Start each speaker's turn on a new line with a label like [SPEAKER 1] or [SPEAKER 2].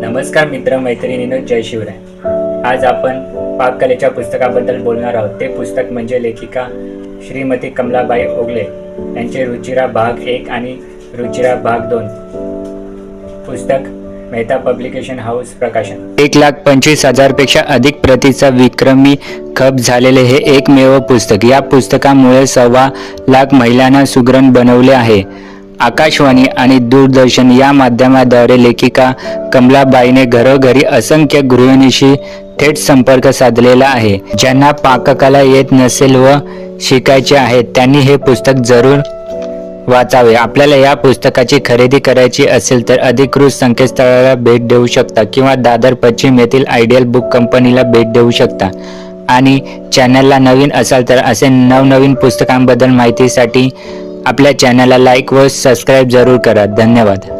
[SPEAKER 1] नमस्कार मित्र मैत्रिणीनं जय शिवराय. आज आपण पाककलेच्या पुस्तकाबद्दल बोलणार आहोत. ते पुस्तक म्हणजे लेखिका श्रीमती कमलाबाई ओगले यांचे रुचिरा भाग एक आणि रुचिरा भाग दोन. पुस्तक मेहता पब्लिकेशन हाऊस प्रकाशन. एक लाख पंचवीस हजारपेक्षा अधिक प्रतीचा विक्रमी खप झालेले हे एकमेव पुस्तक. या पुस्तकामुळे सव्वा लाख महिलांना सुग्रण बनवले आहे. आकाशवाणी आणि दूरदर्शन या माध्यमाद्वारे लेखिका कमलाबाईने घरोघरी असंख्य गृहिणीशी थेट संपर्क साधलेला आहे. ज्यांना पाककला येत नसेल व शिकायचे आहे त्यांनी हे पुस्तक जरूर वाचावे. आपल्याला या पुस्तकाची खरेदी करायची असेल तर अधिकृत संकेतस्थळाला भेट देऊ शकता किंवा दादर पश्चिम येथील आयडियल बुक कंपनीला भेट देऊ शकता. आणि चॅनलला नवीन असाल तर असे नवनवीन पुस्तकांबद्दल माहितीसाठी आपल्या चॅनलला लाईक व सबस्क्राईब जरूर करा. धन्यवाद.